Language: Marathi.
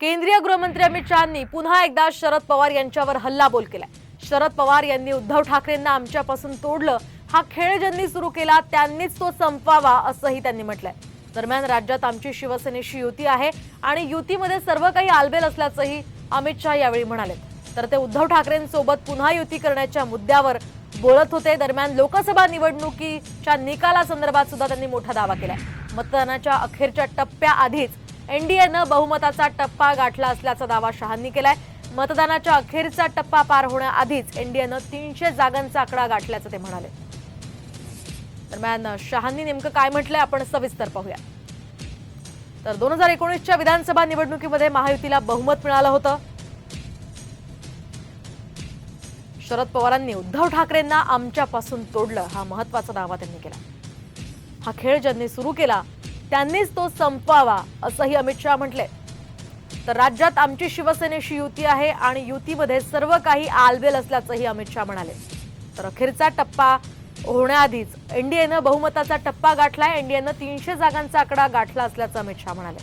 केंद्रीय गृहमंत्री अमित शहानी पुन्हा एकदा शरद पवार यांच्यावर हल्लाबोल केलाय. शरद पवार यांनी उद्धव ठाकरेंना आमच्यापासून तोडलं. हा खेळ ज्यांनी सुरू केला त्यांनीच तो संपवावा असंही त्यांनी म्हटलंय. दरम्यान राज्यात आमची शिवसेनेशी युती आहे आणि युतीमध्ये सर्व काही आलबेल असल्याचंही अमित शहा यावेळी म्हणाले तर ते उद्धव ठाकरेंसोबत पुन्हा युती करण्याच्या मुद्द्यावर बोलत होते. दरम्यान लोकसभा निवडणुकीच्या निकालासंदर्भात सुद्धा त्यांनी मोठा दावा केलाय. मतदानाच्या अखेरच्या टप्प्याआधीच एनडीएनं बहुमताचा टप्पा गाठला असल्याचा दावा शहांनी केलाय. मतदानाच्या अखेरचा टप्पा पार होण्याआधीच एनडीएनं तीनशे जागांचा आकडा गाठल्याचं ते म्हणाले. दरम्यान शहांनी नेमकं काय म्हटलंय आपण सविस्तर पाहूया. तर दोन हजार एकोणीसच्या विधानसभा निवडणुकीमध्ये महायुतीला बहुमत मिळालं होतं. शरद पवारांनी उद्धव ठाकरेंना आमच्यापासून तोडलं हा महत्त्वाचा दावा त्यांनी केला. हा खेळ ज्यांनी सुरू केला त्यांनीच तो संपवावा असंही अमित शहा म्हटले. तर राज्यात आमची शिवसेनेशी युती आहे आणि युतीमध्ये सर्व काही आलबेल असल्याचंही अमित शहा म्हणाले. तर अखेरचा टप्पा होण्याआधीच एनडीएनं बहुमताचा टप्पा गाठलाय एनडीएनं तीनशे जागांचा आकडा गाठला असल्याचं अमित शहा म्हणाले.